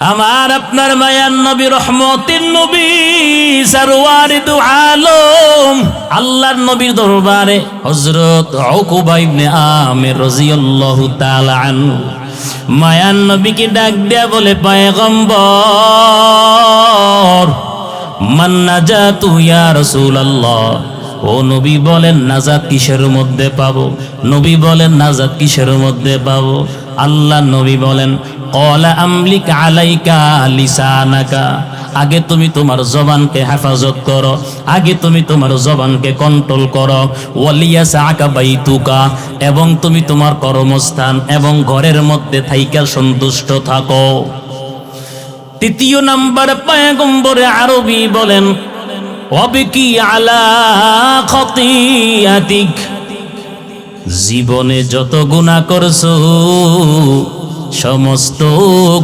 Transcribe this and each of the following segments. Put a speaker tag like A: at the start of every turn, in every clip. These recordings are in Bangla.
A: আমার আপনার মায়ার নবী, রহমতের নবী সারওয়ারিদু আলম, আল্লাহর নবীর দরবারে হযরত উকবা ইবনে আমির রাদিয়াল্লাহু তাআলা আনহু মায়ার নবীকে ডাক দেয়া বলে, পয়গম্বর, মান নাজাতু ইয়া রাসূলুল্লাহ। ও নবী বলেন, নাজাত কিসের মধ্যে পাবো? নবী বলেন, নাজাত কিসের মধ্যে পাবো? আল্লাহ নবী বলেন, কলা আমলিক আলাইকা লিসানাকা। আগে তুমি তোমার জবানকে হেফাজত করো, আগে তুমি তোমার জবানকে কন্ট্রোল করো। ওয়ালিয়াসা আকা বাইতুকা। এবং তুমি তোমার কর্মস্থান এবং ঘরের মধ্যে থাইকা সন্তুষ্ট থাকো। তৃতীয় নাম্বার পায়গম্বরে আরবি বলেন, অবিকি আলা খতিয়াতিক। জীবনে যত গুণা করছ, সমস্ত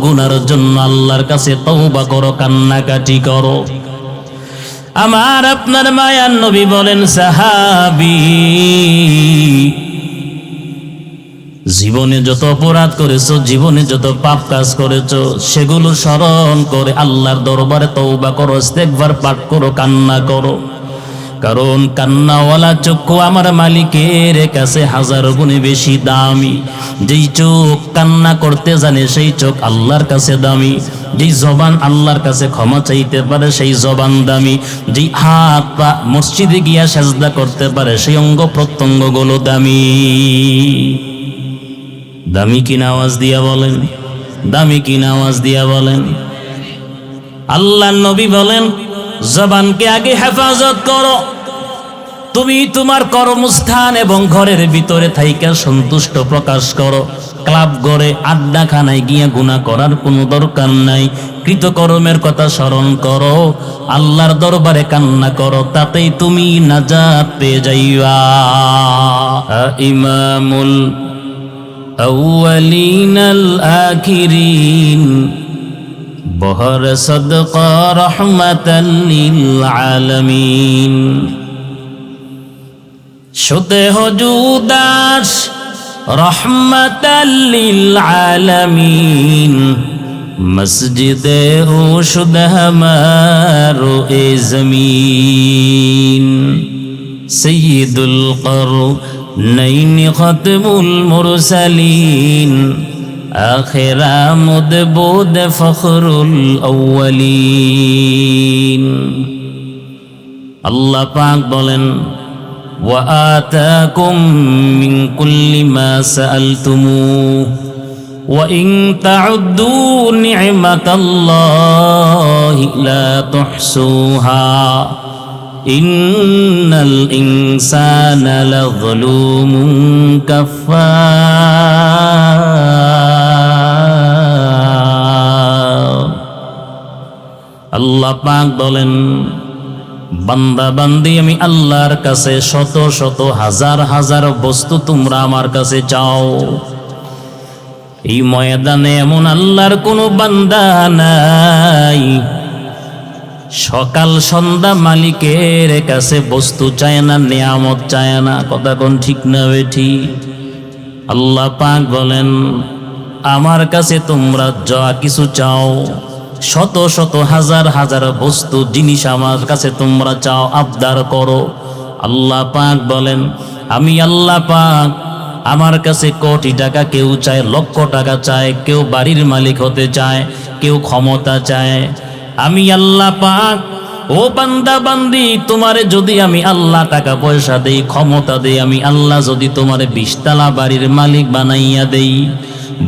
A: গুনার জন্য আল্লাহর কাছে তওবা করো, কান্নাকাটি করো। আমার আপনার মায়ার নবী বলেন, সাহাবি, জীবনে যত অপরাধ করেছ, জীবনে যত পাপ কাজ করেছ, সেগুলো স্মরণ করে আল্লাহর দরবারে তৌবা করো একবার পাঠ করো, কান্না করো। কারণ কান্নাওয়ালা চক্ষু আমার মালিকের কাছে হাজার গুণে বেশি দামি। যেই চোখ কান্না করতে জানে, সেই চোখ আল্লাহর কাছে দামি। যেই জবান আল্লাহর কাছে ক্ষমা চাইতে পারে, সেই জবান দামি। যেই হাত পা মসজিদে গিয়া সাজদা করতে পারে, সেই অঙ্গ প্রত্যঙ্গগুলো দামি। দামি কিনা আওয়াজ দিয়া বলেন? দামি কিনা আওয়াজ দিয়া বলেন? আল্লাহ নবী বলেন জবানকে আগে হেফাজত করো। তুমি তোমার কর্মস্থান এবং ঘরের ভিতরে থাইকা সন্তুষ্ট প্রকাশ করো। ক্লাব ঘরে, আড্ডাখানায় গিয়া গুণা করার কোনো দরকার নাই। কৃতকর্মের কথা স্মরণ করো। আল্লাহর দরবারে কান্না করো, তাতেই তুমি নাজাত পেয়ে যাইবা। ইমামুল আউয়ালিন আখিরিন। বহর সদক রহমতালমিন সুদেহ জুদাস রহমতালমিন মসজিদে ও সুদহমারো এ জমিন। সৈয়দুল করো নৈন খতমুল মুরসালিন। آخر مدبود فخر الأولين الله পাক বলেন وآتاكم من كل ما سألتموه وإن تعدوا نعمة الله لا تحصوها إن الإنسان لظلوم كفار আল্লাহ পাক বলেন, বান্দা বান্দি, আমি আল্লাহর কাছে শত শত হাজার হাজার বস্তু তোমরা আমার কাছে চাও। এই ময়দানে এমন আল্লাহর কোনো বান্দা নাই। সকাল সন্ধ্যা মালিকের কাছে বস্তু চায় না, নিয়ামত চায় না, কথা কোন ঠিক না বেঠি আল্লাহ পাক বলেন, আমার কাছে তোমরা যা কিছু চাও শত শত হাজার হাজার বস্তু, জিনিস আমার কাছে তোমরা চাও, আবদার করো। আল্লাহ পাক বলেন, আমি আল্লাহ পাক আমার কাছে কোটি টাকা, কেউ চায়, লক্ষ টাকা চায়, কেউ বাড়ির মালিক হতে চায়, কেউ ক্ষমতা চায়। আমি আল্লাহ পাক, ও বান্দা, বান্দি, তোমারে যদি আমি আল্লাহ টাকা পয়সা দেই, ক্ষমতা দেই, আমি আল্লাহ যদি তোমারে বিশতলা বাড়ির মালিক বানাইয়া দেই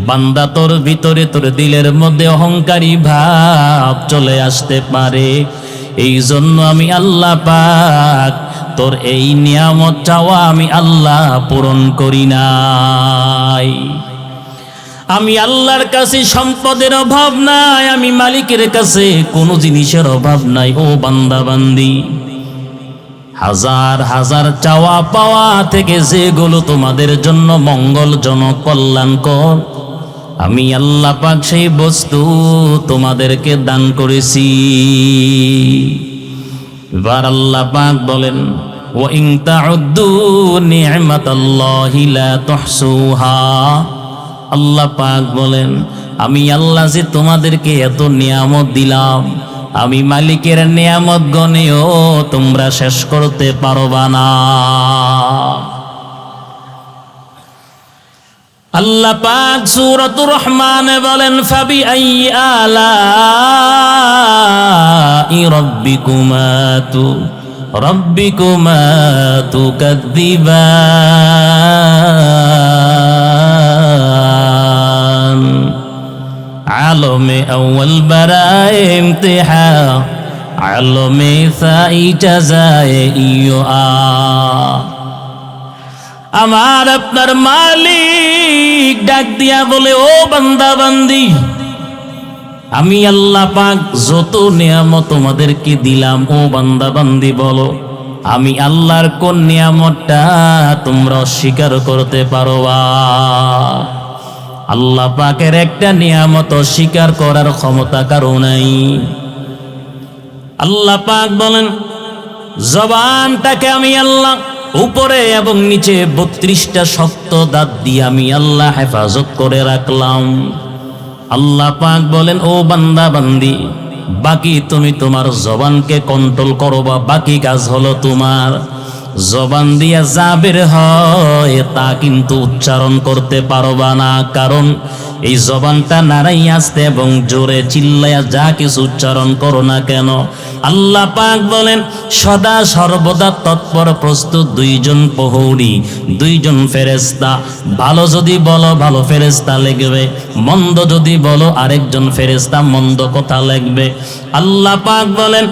A: বান্দা তোর ভিতরে তোর দিলের মধ্যে অহংকারী ভাব চলে আসতে পারে। এই জন্য আমি আল্লাহ পাক তোর এই নিয়ামত চাওয়া আমি আল্লাহ পূরণ করি নাই। আমি আল্লাহর কাছে সম্পদের অভাব নাই, আমি মালিকের কাছে কোনো জিনিসের অভাব নাই, ও বান্দা বান্দি। হাজার হাজার চাওয়া পাওয়া থেকে যেগুলো তোমাদের জন্য মঙ্গলজনক কল্যাণকর আমি আল্লাহ পাক সেই বস্তু তোমাদেরকে দান করেছি এবার আল্লাহ পাক বলেন وَإِن تَعُدُّوا نِعْمَةَ اللَّهِ لَا تُحْصُوهَا আল্লাহ পাক বলেন আমি আল্লাহ যে তোমাদেরকে এত নিয়ামত দিলাম আমি মালিকের নিয়ামত গণেও, তোমরা শেষ করতে পারবা না। আল্লাহ পাক সূরাতুর রহমানে বলেন ফাবি আই আলা রাব্বিকুমা তু, রাব্বিকুমা তুকাদ্দিবান আলমে আউয়াল বারায়ে ইমতিহা আলমে ইয়ো আ আমার আপনার মালিক ডাক দিয়া বলে ও বান্দা বান্দি আমি আল্লাহ পাক যত নিয়ামত তোমাদেরকে দিলাম ও বান্দা বান্দি বলো আমি আল্লাহর কোন নিয়ামতটা তোমরা অস্বীকার করতে পারোবা আল্লাহ পাকের একটা নিয়ামত স্বীকার করার ক্ষমতা কারও নাই। আল্লাহ পাক বলেন, জবানটাকে আমি আল্লাহ উপরে এবং নিচে বত্রিশটা শক্ত দাঁত দিয়ে আমি আল্লাহ হেফাজত করে রাখলাম। আল্লাহ পাক বলেন, ও বান্দা, বান্দি, বাকি তুমি তোমার জবানকে কন্ট্রোল করো বা বাকি কাজ হলো তোমার। জবান দিয়া যা বের হয় তা কিন্তু উচ্চারণ করতে পারবা না। কারণ এই জবানটা নাড়াই আসতে এবং জোরে চিল্লাইয়া যা কিছু উচ্চারণ করো না কেন। আল্লাহ পাক বলেন, সদা সর্বদা তৎপর প্রস্তুত দুইজন প্রহরী, দুইজন ফেরেস্তা ভালো যদি বলো, ভালো ফেরেস্তা লিখবে। মন্দ যদি বলো, আরেকজন ফেরেস্তা মন্দ কথা লিখবে। আল্লাহ পাক বলেন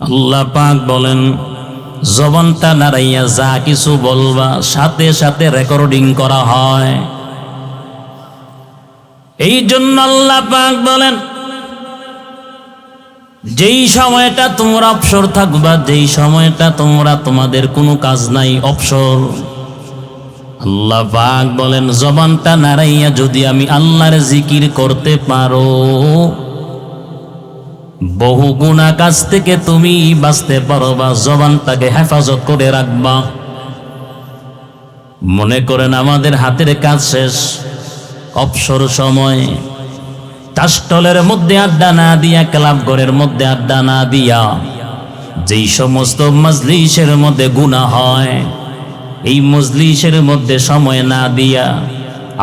A: আল্লাহ পাক বলেন, জবানটা নাড়াইয়া যা কিছু বলবা, সাথে সাথে রেকর্ডিং করা হয়। এই জন্য আল্লাহ পাক বলেন যেই সময়টা তোমরা অবসর থাকবা, যেই সময়টা তোমরা তোমাদের কোনো কাজ নাই, অবসর। আল্লাহ পাক বলেন, জবানটা নাড়াইয়া যদি আমি আল্লাহর জিকির করতে পারো, বহু গুণা কাজ থেকে তুমি বাঁচতে পারো বা জবানটাকে হেফাজত করে রাখবা। মনে করেন, আমাদের হাতের কাজ শেষ, অবসর সময় টাস্টলের মধ্যে আড্ডা না দিয়া ক্লাব ঘরের মধ্যে আড্ডা না দিয়া, যেই সমস্ত মজলিসের মধ্যে গুণা হয়, এই মজলিসের মধ্যে সময় না দিয়া,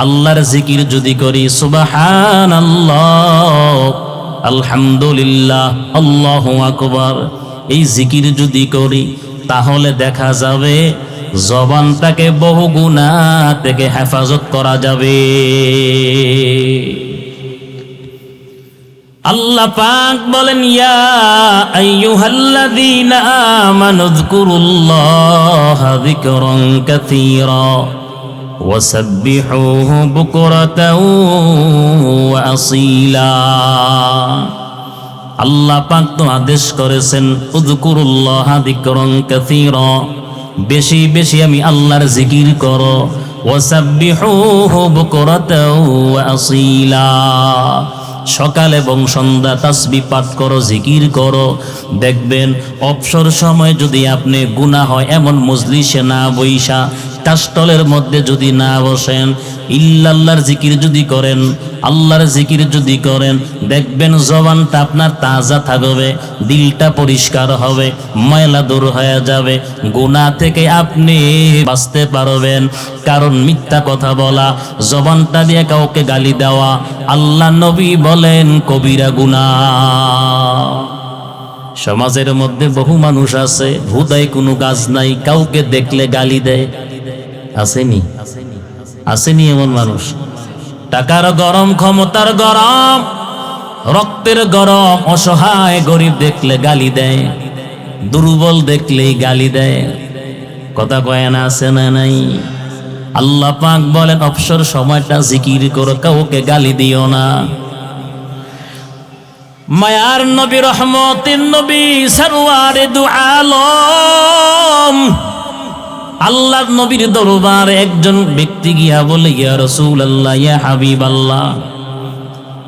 A: আল্লাহর জিকির যদি করি সুবাহান আল্লাহ আলহামদুলিল্লাহ, আল্লাহ আকবার, এই জিকির যদি করি, তাহলে দেখা যাবে জবানটাকে বহু গুণা থেকে হেফাজত করা যাবে। আল্লাহ পাক বলেন ইয়া আইয়ুহাল্লাযীনা আমানু যকুরুল্লাহা যিকরান কাসীরা وسبحوه بكرة وأصيلا আল্লাহ পাক তো আদেশ করেছেন উযকুরুল্লাহ যিকরান কাসীরা বেশি বেশি আমি আল্লাহর জিকির করো ওয়াসাব্বিহুহু বুকরাতাও ওয়া আসীলা সকাল এবং সন্ধ্যা তাসবি পাঠ করো, জিকির করো। দেখবেন অবসর সময় যদি আপনি গুনাহ হয়, এমন মজলিসে না বইসা কাস্টলের মধ্যে যদি না বসেন, ইল্লাল্লাহর জিকির যদি করেন আল্লাহর জিকির যদি করেন, দেখবেন জবানটা আপনার তাজা থাকবে, দিলটা পরিষ্কার হবে, ময়লা দূর হয়ে যাবে, গুনাহ থেকে আপনি বাঁচতে পারবেন। কারণ মিথ্যা কথা বলা, জবানটা দিয়ে কাউকে গালি দেওয়া, আল্লাহ নবী বলেন, কবিরা গুনাহ। সমাজের মধ্যে বহু মানুষ আছে হুদায় কোনো কাজ নাই, কাউকে দেখলে গালি দেয়। আসেনি আসেনি এমন মানুষ। টাকার গরম, ক্ষমতার গরম, রক্তের গরম, অসহায় গরিব দেখলে গালি দেয়, দুর্বল দেখলেই গালি দেয়। কথা কয় না, আছে না নাই? আল্লাহ পাক বলেন, অবসর সময়টা জিকির করো, কাউকে গালি দিও না। মায়ার নবী, রহমতের নবী, সরওয়ারে দু আলম আল্লাহর নবীর দরবারে একজন ব্যক্তি গিয়া বলে, ইয়া রসুল আল্লাহ ইয়া হাবিব আল্লাহ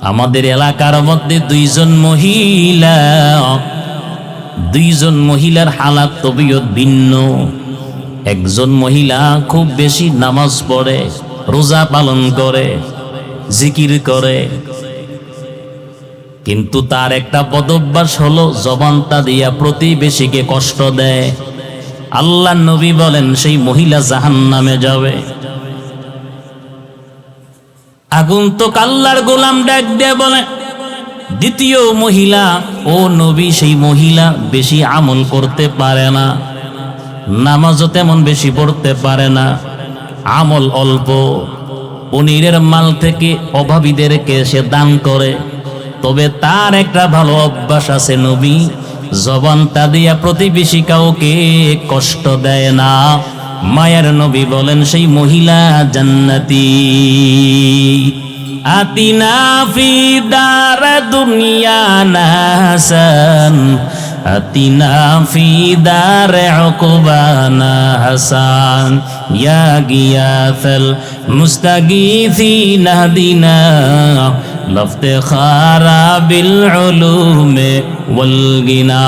A: আমাদের এলাকার মধ্যে দুইজন মহিলা। দুইজন মহিলার হালাত তবিয়ত ভিন্ন। একজন মহিলা খুব বেশি নামাজ পড়ে, রোজা পালন করে, জিকির করে। কিন্তু তার একটা পদভ্যাস হলো, জবানটা দিয়া প্রতিবেশীকে কষ্ট দেয়। আল্লাহ নবী বলেন, সেই মহিলা জাহান নামে যাবে। আগন্তুক আল্লাহর গোলাম ডাক দিয়ে বলে, দ্বিতীয় মহিলা, ও নবী, সেই মহিলা বেশি আমল করতে পারে না, নামাজও তেমন বেশি পড়তে পারে না, আমল অল্প। পনিরের মাল থেকে অভাবীদেরকে সে দান করে, তবে তার একটা ভালো অভ্যাস আছে নবী জবানটা দিয়া প্রতিবেশী কাউকে কষ্ট দেয় না। মায়ের নবী বলেন, সেই মহিলা জান্নাতি। আতিনা ফি দার দুনিয়া উকবানা হাসান ইয়া হাদিনা উলুমে ওয়াল গিনা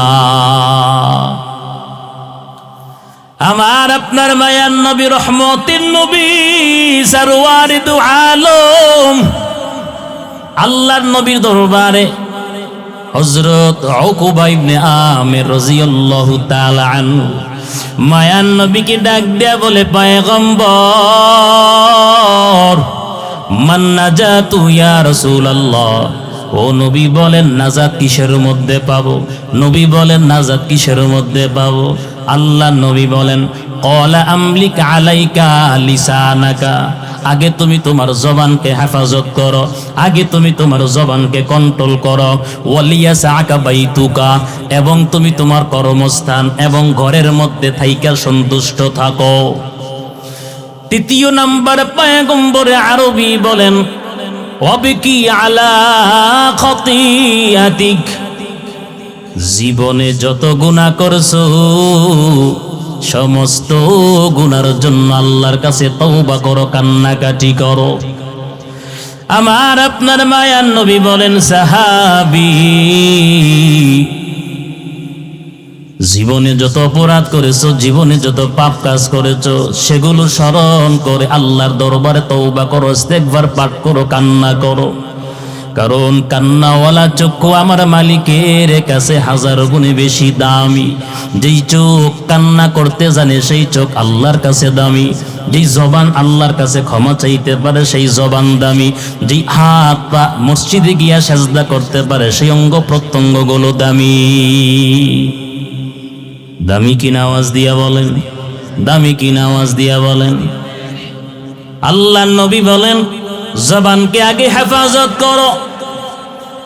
A: আমার আপনার মায়ার নবী রহমতিন নবী সারওয়ারিদু আলম, আল্লাহর নবীর দরবারে হযরত উকবা ইবনে আমির রাদিয়াল্লাহু তাআলা আনহু মায়ার নবীকে ডাক দেয়া বলে, পয়গম্বর মান নাজাতু ইয়া রাসূলুল্লাহ। ও নবী বলেন, নাজাত কিসের মধ্যে পাবো? নবী বলেন, নাজাত কিসের মধ্যে পাবো? আল্লাহ নবী বলেন কলা আমলিক আলাইকা লিসানাকা। আগে তুমি তোমার জবানকে হেফাজত করো, আগে তুমি তোমার জবানকে কন্ট্রোল করো। ওয়ালিয়া সাকা বাইতুকা। এবং তুমি তোমার কর্মস্থান এবং ঘরের মধ্যে থাইকা সন্তুষ্ট থাকো। তৃতীয় নাম্বার পায়গম্বরে আরবি বলেন, অবিকি আলা জীবনে যত গুণা করছ, সমস্ত গুনার জন্য আল্লাহর কাছে তওবা করো, কান্নাকাটি করো। আমার আপনার মায়ার নবী বলেন, সাহাবি জীবনে যত অপরাধ করেছ, জীবনে যত পাপ কাজ করেছ, সেগুলো স্মরণ করে আল্লাহর দরবারে তৌবা করো, ইস্তেগফার পাঠ করো, কান্না করো। কারণ কান্নাওয়ালা চক্ষু আমার মালিকের কাছে হাজার গুণে বেশি দামি। যেই চোখ কান্না করতে জানে, সেই চোখ আল্লাহর কাছে দামি। যেই জবান আল্লাহর কাছে ক্ষমা চাইতে পারে, সেই জবান দামি। যেই হাত পা মসজিদে গিয়া সাজদা করতে পারে, সেই অঙ্গ প্রত্যঙ্গগুলো দামি। দামি কি আওয়াজ দিয়া বলেন, দামি কি আওয়াজ দিয়া বলেন। আল্লাহ নবী বলেন, জবানকে আগে হেফাজত করো।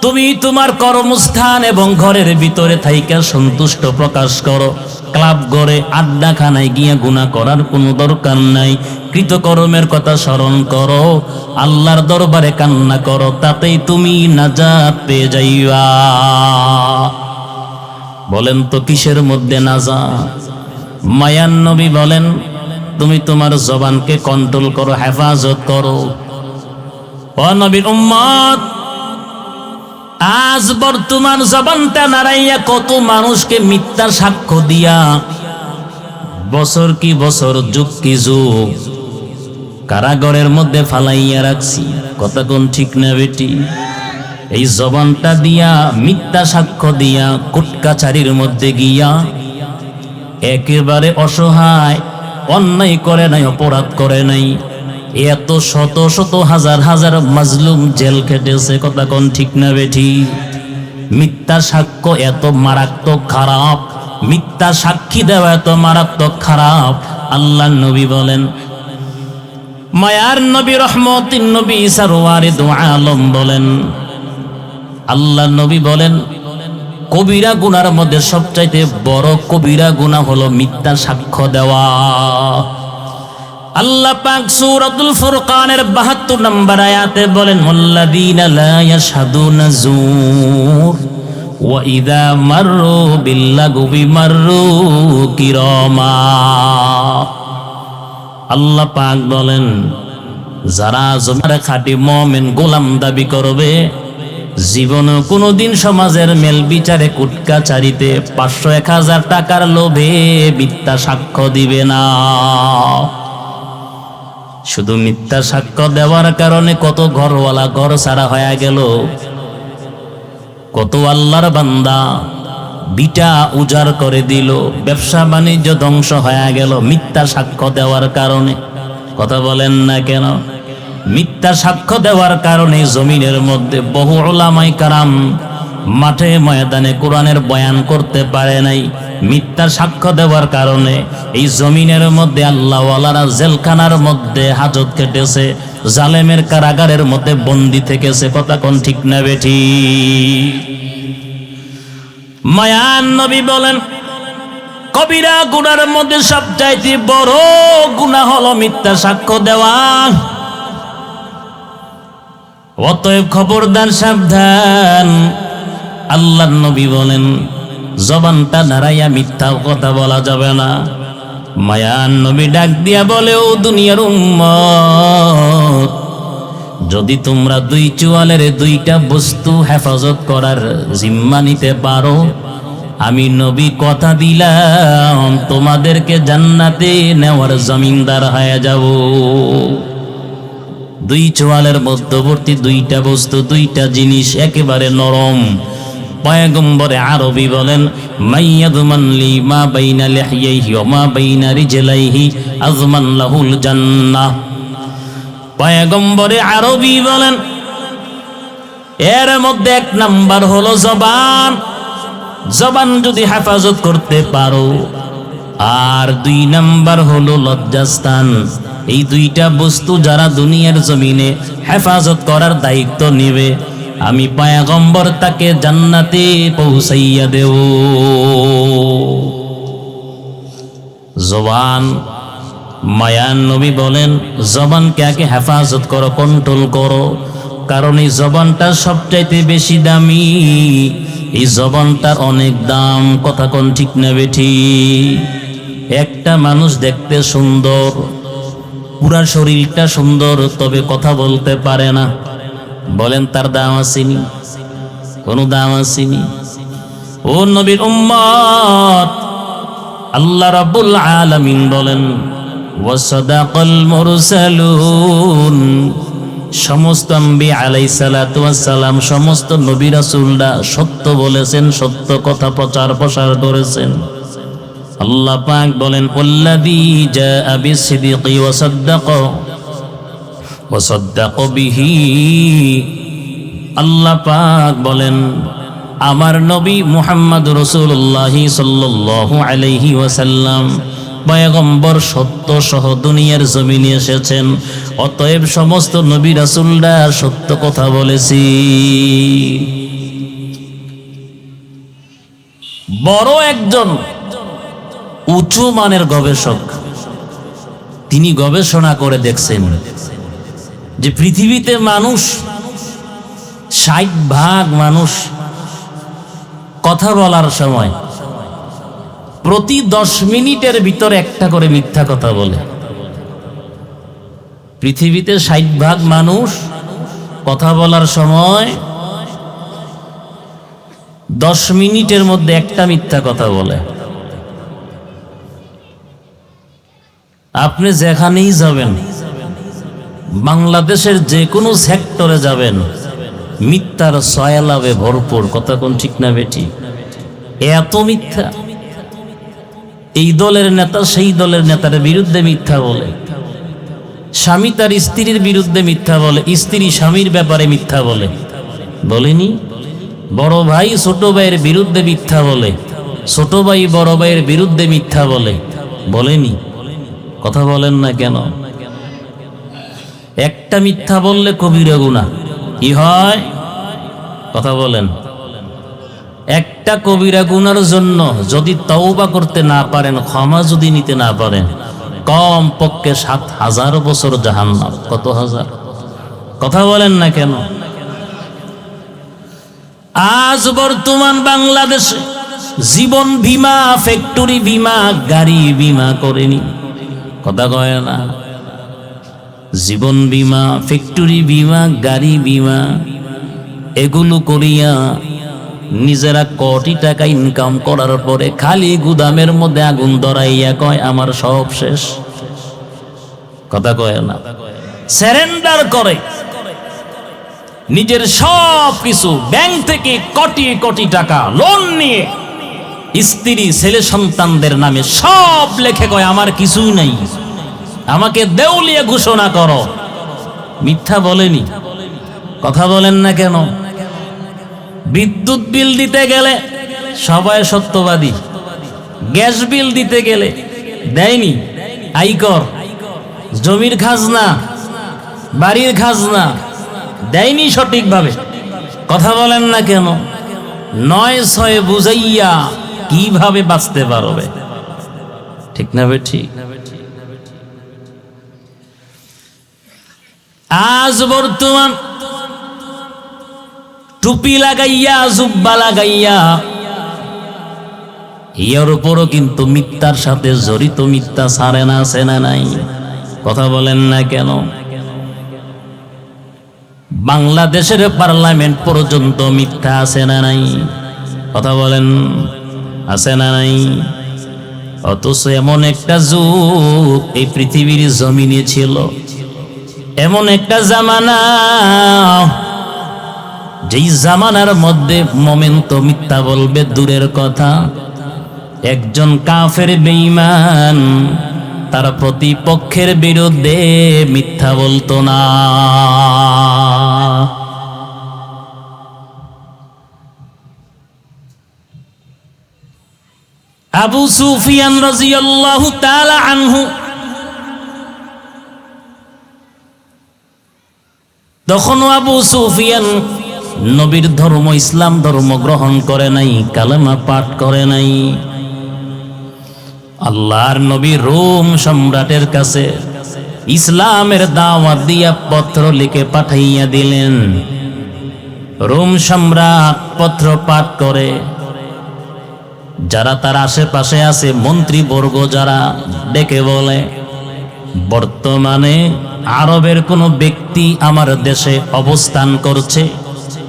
A: তুমি তোমার কর্মস্থান এবং ঘরের ভিতরে থাইকা সন্তুষ্ট প্রকাশ করো। ক্লাব ঘরে আড্ডাখানায় গিয়া গুণা করার কোনো দরকার নাই। কৃতকর্মের কথা স্মরণ করো। আল্লাহর দরবারে কান্না করো, তাতেই তুমি নাজাত পেয়ে যাইবা। বলেন তো কিসের মধ্যে নাজা মায়ান নবী বলেন, তুমি তোমার জবানকে কন্ট্রোল করো, হেফাজত করো। নবীর উম্মত, আজ বর্তমান জবানটা নাড়াইয়া কত মানুষকে মিথ্যা সাক্ষ্য দিয়া, বছর কি বছর, যুগ কি যুগ, কারাগরের মধ্যে ফালাইয়া রাখছি। কথা কোন ঠিক না বেটি? এই জবানটা দিয়া, মিথ্যা সাক্ষ্য দিয়া, কুটকাচারির মধ্যে গিয়া একেবারে অসহায়, অন্যায় করে নাই, অপরাধ করে নাই। এত শত শত হাজার হাজার মাজলুম জেল খেটেছে, কথা কোন ঠিক না বেঠি। মিথ্যা সাক্ষ্য এত মারাত্মক খারাপ, মিথ্যা সাক্ষী দেওয়া এত মারাত্মক খারাপ আল্লাহ নবী বলেন, মায়ার নবী রহমতিন নবী সারোয়ারে দোয়া আলম বলেন আল্লাহ নবী বলেন, কবিরা গুনার মধ্যে সবচাইতে বড় কবিরা গুনাহ হলো মিথ্যা সাক্ষ্য দেওয়া। আল্লাহ পাক সূরাতুল ফুরকানের 72 নম্বর আয়াতে বলেন, ওয়াল্লাযীনা লা ইয়াশহাদুনা যুর, ওয়া ইযা মাররু বিল্লাগবি মাররু কিরামা। আল্লাহ পাক বলেন, যারা জমার খাঁটি মুমিন গোলাম দাবি করবে জীবনে কোনোদিন সমাজের মেল বিচারে কুটকা চারিতে পাঁচশো এক হাজার টাকার লোভে মিথ্যা সাক্ষ্য দিবে না। শুধু মিথ্যা সাক্ষ্য দেওয়ার কারণে কত ঘরওয়ালা ঘর ছাড়া হয়ে গেল। কত আল্লাহর বান্দা বিটা উজাড় করে দিল। ব্যবসা বাণিজ্য ধ্বংস হয়ে গেল মিথ্যা সাক্ষ্য দেওয়ার কারণে। কথা বলেন না কেন? মিথ্যা সাক্ষ্য দেওয়ার কারণে জমিনের মধ্যে বহু ওলামাই কারাম মাঠে ময়দানে কোরআনের বয়ান করতে পারে নাই। মিথ্যা সাক্ষ্য দেওয়ার কারণে এই জমিনের মধ্যে আল্লাহওয়ালারা জেলখানার মধ্যে হাজত কেটেছে, জালেমের কারাগারের মধ্যে বন্দি থেকেছে। কথা কোন ঠিক না বেঠি? মায়ান নবী বলেন, কবিরা গুনার মধ্যে সবচাইতে বড় গুণা হলো মিথ্যা সাক্ষ্য দেওয়া। অতএব খবরদার সাবধান। আল্লাহ নবী বলেন, জবানটা নাড়াইয়া মিথ্যা কথা বলা যাবে না। মায়ান নবী ডাক দিয়া বলেও দুনিয়ার উম্মত, যদি তোমরা দুই চুয়ালের দুইটা বস্তু হেফাজত করার জিম্মা নিতে পারো, আমি নবী কথা দিলাম, তোমাদেরকে জান্নাতে নেওয়ার জমিনদার হয়ে যাব। দুই চোয়ালের মধ্যবর্তী দুইটা বস্তু, দুইটা জিনিস একেবারে নরম। পয়গম্বরে আরবি বলেন মাইয়াদমানলি মা বাইনা লিহিয়াইহি ওয়া মা বাইনা রিজলাইহি আযমান লাহুল জান্নাহ। পয়গম্বরে আরবি বলেন, এর মধ্যে এক নাম্বার হলো জবান। জবান যদি হেফাজত করতে পারো আর দুই নাম্বার হলো লজ্জাস্থান। এই দুইটা বস্তু যারা দুনিয়ার জমিনে হেফাজত করার দায়িত্ব নেবে, আমি পায়াগম্বর তাকে জান্নাতে পৌঁছাইয়া দেব। জবান, মায়ান নবী বলেন, জবানকে আগে হেফাজত করো কন্ট্রোল করো, কারণ এই জবানটা সবচাইতে বেশি দামি। এই জবানটার অনেক দাম, কথা কোন ঠিক নেবে ঠিক? একটা মানুষ দেখতে সুন্দর পুরা শরীরটা সুন্দর, তবে কথা বলতে পারে না। বলেন, তার দাম আসেনি? কোনো দাম আসেনি? ও নবীর উম্মত, আল্লাহ রাব্বুল আলামিন বলেন ওয়াসাদাকাল মুরসালুন। সমস্ত আম্বি আলাই সালাম, সমস্ত নবী রাসূলরা সত্য বলেছেন, সত্য কথা প্রচার প্রসার করেছেন। আল্লাহ পাক বলেন ওল্লাদি বিসিদিকি ওয়া সাদ্দাক ওয়া সাদ্দাক বিহি। আল্লাহ পাক বলেন, আমার নবী মুহাম্মদ রাসূলুল্লাহ সাল্লাল্লাহু আলাইহি ওয়াসাল্লাম পয়গম্বর সত্য সহ দুনিয়ার জমিনে এসেছেন। অতএব সমস্ত নবী রাসূলরা সত্য কথা বলেছি। বড় একজন উঁচু মানের গবেষক। তিনি গবেষণা করে দেখছেন যে পৃথিবীতে মানুষ ষাট ভাগ মানুষ কথা বলার সময় প্রতি দশ মিনিটের ভিতরে একটা করে মিথ্যা কথা বলে। পৃথিবীতে ষাট ভাগ মানুষ কথা বলার সময় দশ মিনিটের মধ্যে একটা মিথ্যা কথা বলে। আপনি যেখানেই যাবেন, বাংলাদেশের যে কোনো সেক্টরে যাবেন, মিথ্যার সয়ালাভে ভরপুর। কথা কোন ঠিক না বেটি? এত মিথ্যা। এই দলের নেতা সেই দলের নেতার বিরুদ্ধে মিথ্যা বলে। স্বামী তার স্ত্রীর বিরুদ্ধে মিথ্যা বলে। স্ত্রী স্বামীর ব্যাপারে মিথ্যা বলে। বলেনি? বড় ভাই ছোট ভাইয়ের বিরুদ্ধে মিথ্যা বলে। ছোট ভাই বড় ভাইয়ের বিরুদ্ধে মিথ্যা বলে। বলেনি? কথা বলেন না কেন? একটা মিথ্যা বললে কবিরা গুণা কি হয়? কথা বলেন। একটা কবিরা গুনার জন্য যদি তওবা করতে না পারেন, ক্ষমা যদি নিতে না পারেন কম পক্ষে সাত হাজার বছর জাহান্নাম। কত হাজার? কথা বলেন না কেন? আজ বর্তমান বাংলাদেশে জীবন বিমা, ফ্যাক্টরি বিমা, গাড়ি বিমা করেনি। কথা কয় না। জীবন বিমা, ফ্যাক্টরি বিমা, গাড়ি বিমা, এগুলো করিয়া নিজেরা কোটি টাকা ইনকাম করার পরে খালি গুদামের মধ্যে আগুন ধরাইয়া কয়, আমার সব শেষ। কথা কয় না। স্যারেন্ডার করে। নিজের সব কিছু ব্যাংক থেকে কোটি কোটি টাকা লোন নিয়ে স্ত্রী, ছেলে সন্তানদের নামে সব লেখে কয়, আমার কিছুই নাই। আমাকে দেউলিয়া ঘোষণা করো। মিথ্যা বলেনি। কথা বলেন না কেন? বিদ্যুৎ বিল দিতে গেলে সবাই সত্যবাদী। গ্যাস বিল দিতে গেলে দেয়নি। আইকর জমির খাজনা, বাড়ির খাজনা দেয়নি সঠিকভাবে। কথা বলেন না কেন? নয় ছয় বুঝাইয়া কীভাবে বাঁচতে পারবে? ঠিক না ঠিক? আজ বর্তমান টুপি লাগাইয়া, জুব্বা লাগাইয়া এর উপরও কিন্তু মিথ্যার সাথে জড়িত মিথ্যা সারে না, আছে না নাই? কথা বলেন না কেন? বাংলাদেশের পার্লামেন্ট পর্যন্ত মিথ্যা আছে না নাই? কথা বলেন। আছে না নাই? অথচ এমন একটা যুগ এই পৃথিবীর জমিনে ছিল। এমন একটা জামানা, যেই জামানার মধ্যে মোমেন্ট মিথ্যা বলবে দূরের কথা। একজন কাফের বেঈমান, তার প্রতিপক্ষের বিরুদ্ধে মিথ্যা বলতো না। আবু সুফিয়ান রাজিয়াল্লাহু তাআলা আনহু। তখনও আবু সুফিয়ান নবীর ধর্ম, ইসলাম ধর্ম গ্রহণ করে নাই, কালেমা পাঠ করে নাই। আল্লাহর নবী রোম সম্রাটের কাছে ইসলামের দাওয়াত দিয়া পত্র লিখে পাঠাইয়া দিলেন। রোম সম্রাট পত্র পাঠ করে যারা তার আশেপাশে আছে, মন্ত্রীবর্গ যারা, ডেকে বলে, বর্তমানে আরবের কোনো ব্যক্তি আমার দেশে অবস্থান করছে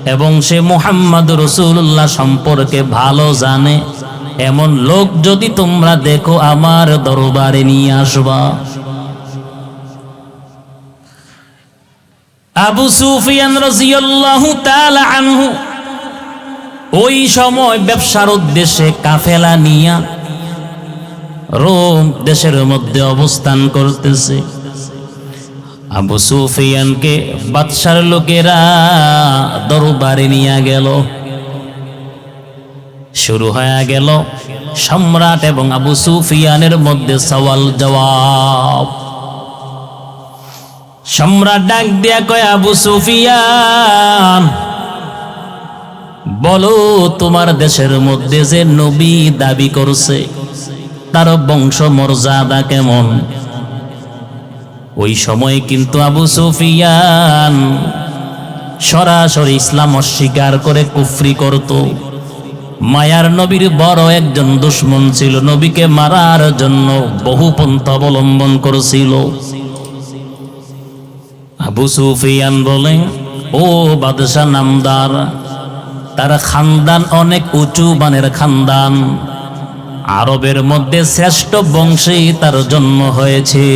A: এবং সে মোহাম্মদ রসুল্লাহ সম্পর্কে ভালো জানে। এমন লোক যদি তোমরা দেখো আমার দরবারে নিয়ে আসবা। আবু সুফিয়ান রাজিয়াল্লাহু তাআলা আনহু ওই সময় ব্যবসার উদ্দেশ্যে কাফেলা নিয়া রোম দেশের মধ্যে অবস্থান করতেছে। আবু সুফিয়ানকে বাদশার লোকেরা দরবারে নিয়ে গেল। শুরু হয়ে গেল সম্রাট এবং আবু সুফিয়ানের মধ্যে সওয়াল জবাব। সম্রাট ডাক দিয়া কয়, আবু সুফিয়ান বলো, তোমার দেশের মধ্যে যে নবী দাবি করছে, তার বংশ মর্যাদা কেমন? ওই সময় কিন্তু আবু সুফিয়ান সরাসরি ইসলাম অস্বীকার করে কুফরি করত। মায়ার নবীর বড় একজন দুশ্মন ছিল, নবীকে মারার জন্য বহু পন্থা অবলম্বন করেছিল। আবু সুফিয়ান বলে, ও বাদশাহ নামদার তার খানদান অনেক উঁচু মানের খানদান। আরবের মধ্যে শ্রেষ্ঠ বংশেই তার জন্ম হয়েছে।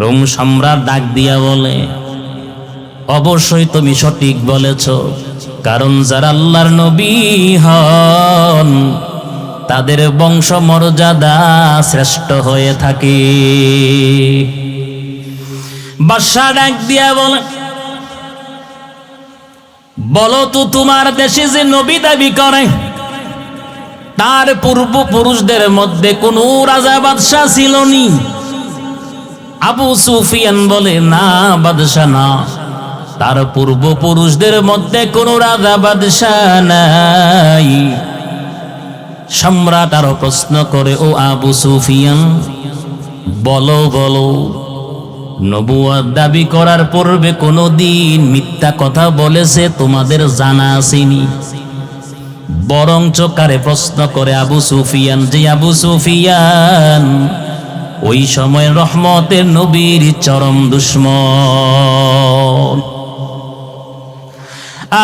A: রোম সম্রাট ডাক দিয়া বলে, অবশ্যই তুমি সঠিক বলেছ, কারণ যারা আল্লাহর নবী হন, তাদের বংশ মর্যাদা শ্রেষ্ঠ হয়ে থাকে। বাদশাহ ডাক দিয়া বলে বলো তো তোমার দেশে যে নবী দাবি করে, তার পূর্বপুরুষদের মধ্যে কোন রাজা বাদশাহ ছিল নি? আবু সুফিয়ান বলে, না, বাদশাহ না। তার পূর্বপুরুষদের মধ্যে কোন রাজা বাদশাহ নাই। সম্রাট আরও প্রশ্ন করে, ও আবু সুফিয়ান, বলো বলো। নবুয়ার দাবি করার পূর্বে কোনো দিন মিথ্যা কথা বলেছে তোমাদের জানা আসেনি। বরং চোকারে প্রশ্ন করে আবু সুফিয়ান যে আবু সুফিয়ান, ওই সময় রহমতের নবীর চরম দুশ্মন।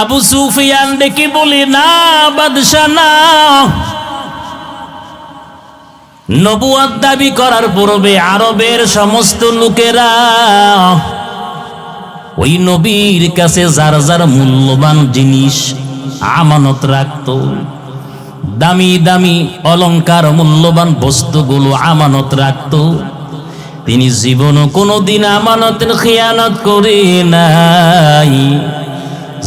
A: আবু সুফিয়ান ডেকে বলি, না, বাদশা, না। নবুয়াদ দাবি করার পূর্বে আরবের সমস্ত লোকেরা ওই নবীর কাছে যার যার মূল্যবান জিনিস আমানত রাখত। দামি দামি অলংকার মূল্যবান বস্তুগুলো আমানত রাখত। তিনি জীবনও কোনোদিন আমানতের খেয়ানত করে নাই।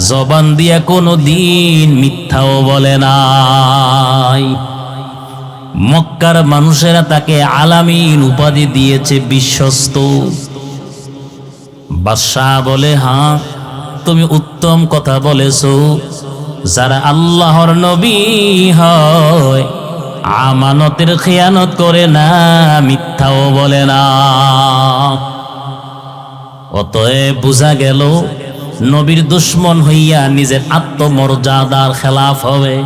A: জবান দিয়া কোনো দিন মিথ্যাও বলে নাই। মক্কার মানুষেরা তাকে আলামিন উপাধি দিয়েছে, বিশ্বস্ত। বাদশাহ বলে হ্যাঁ তুমি উত্তম কথা বলেছ। যারা আল্লাহর নবী হয়, আমানতের খেয়ানত করে না, মিথ্যাও বলে না। অতএব বোঝা গেল, নবীর দুশ্মন হইয়া নিজের আত্মমর্যাদার খেলাফ হবে।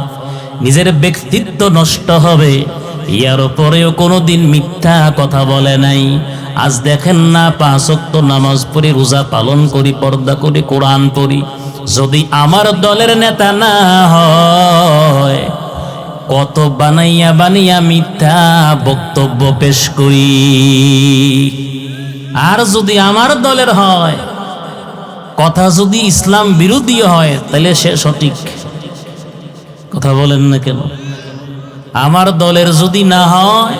A: নিজের ব্যক্তিত্ব নষ্ট হবে। ইয়ার পরেও কোনোদিন মিথ্যা কথা বলে নাই। আজ দেখেন না পাঁচক্ত নামাজ পড়ি, রোজা পালন করি, পর্দা করি, কোরআন পড়ি। যদি আমার দলের নেতা না হয়, কত বানাইয়া বানাইয়া মিথ্যা বক্তব্য পেশ করি। আর যদি আমার দলের হয়, কথা যদি ইসলাম বিরোধী হয়, তাহলে সে সঠিক। কথা বলেন না কেন? আমার দলের যদি না হয়,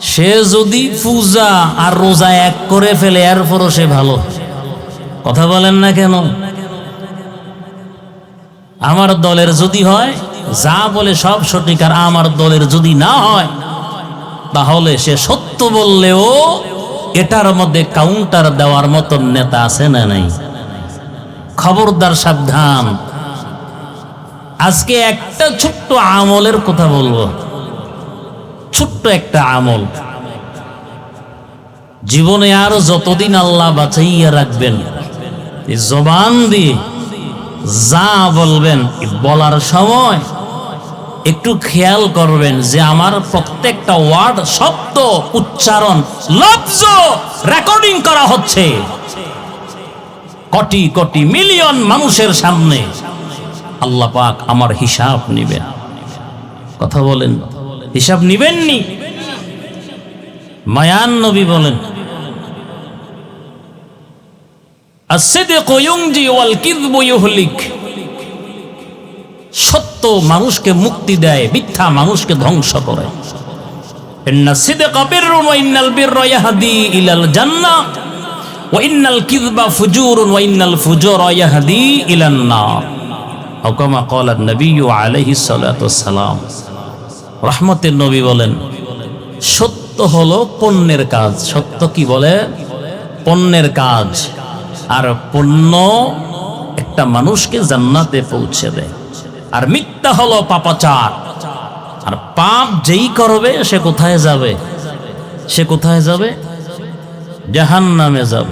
A: সে যদি পূজা আর রোজা এক করে ফেলে, এরপরও সে ভালো। কথা বলেন না কেন? আমার দলের যদি হয়, যা বলে সব সঠিক, আর আমার দলের যদি না হয়, তাহলে সে সত্য বললেও এটার মধ্যে কাউন্টার দেওয়ার মতন নেতা আছে না নাই? খবরদার সাবধান। আজকে একটা ছোট্ট আমলের কথা বলব। ছোট্ট একটা আমল। জীবনে আর যতদিন আল্লাহ বাঁচাইয়া রাখবেন জবান দিয়ে যা বলবেন বলার সময় একটু খেয়াল করবেন যে আমার প্রত্যেকটা ওয়ার্ড শব্দ উচ্চারণ লফজ রেকর্ডিং করা হচ্ছে। কোটি কোটি মিলিয়ন মানুষের সামনে। আল্লাহ পাক আমার হিসাব নেবেন। কথা বলেন। হিসাব নিবেননি? মায়ান নবী বলেন সত্য মানুষকে মুক্তি দেয়, মিথ্যা মানুষকে ধ্বংস করে। জান্নাত সিদকা বিররুন ওয়া ইন্নাল বিররা ইয়াহদি ইলাল জান্নাহ ওয়া ইন্নাল কিযবা ফুজুরুন ওয়া ইন্নাল ফুজুরা ইয়াহদি ইলান নার আও কামা ক্বালা নবী আলাইহিস সালাতু রহমতের নবী বলেন, সত্য হলো পণ্যের কাজ। সত্য কি বলে? পণ্যের কাজ। আর পণ্য একটা মানুষকে জান্নাতে পৌঁছে দেয়। আর মিথ্যা হলো পাপাচার। আর পাপ যেই করবে, সে কোথায় যাবে? সে কোথায় যাবে? জাহান নামে যাবে।